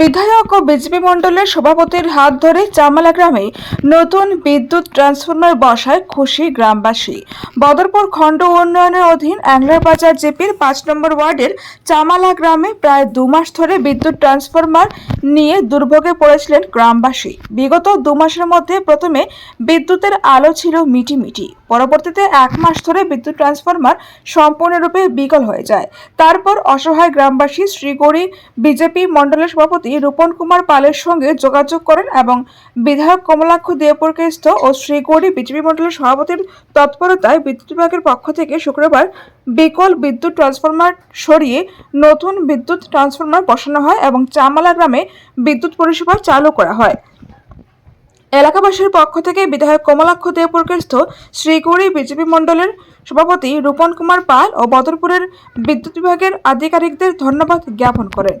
বিধায়ক ও বিজেপি মণ্ডলের সভাপতির হাত ধরে চামালা গ্রামে নতুন বিদ্যুৎ ট্রান্সফরমার বসায় খুশি গ্রামবাসী। বদরপুর খণ্ড উন্নয়নের অধীন অ্যাংলার বাজার জেপির পাঁচ নম্বর ওয়ার্ডের চামালা গ্রামে প্রায় দু মাস ধরে বিদ্যুৎ ট্রান্সফরমার নিয়ে দুর্ভোগে পড়েছিলেন গ্রামবাসী। বিগত দু মাসের মধ্যে প্রথমে বিদ্যুতের আলো ছিল মিটিমিটি। পরবর্তীতে এক মাস ধরে বিদ্যুৎ ট্রান্সফরমার সম্পূর্ণরূপে বিকল হয়ে যায়। তারপর অসহায় গ্রামবাসী শ্রীগৌরী বিজেপি মণ্ডলের সভাপতি রূপন কুমার পালের সঙ্গে যোগাযোগ করেন এবং বিধায়ক কমলাক্ষ দেবপুরকেস্থ ও শ্রীগৌরী বিজেপি মণ্ডলের সভাপতির তৎপরতায় বিদ্যুৎ বিভাগের পক্ষ থেকে শুক্রবার বিকল বিদ্যুৎ ট্রান্সফরমার সরিয়ে নতুন বিদ্যুৎ ট্রান্সফরমার বসানো হয় এবং চামালা গ্রামে বিদ্যুৎ পরিষেবা চালু করা হয়। এলাকাবাসীর পক্ষ থেকে বিধায়ক কমলাক্ষ দেবপুরকেস্থ শ্রীগৌরী বিজেপি মণ্ডলের সভাপতি রূপন কুমার পাল ও বদরপুরের বিদ্যুৎ বিভাগের আধিকারিকদের ধন্যবাদ জ্ঞাপন করেন।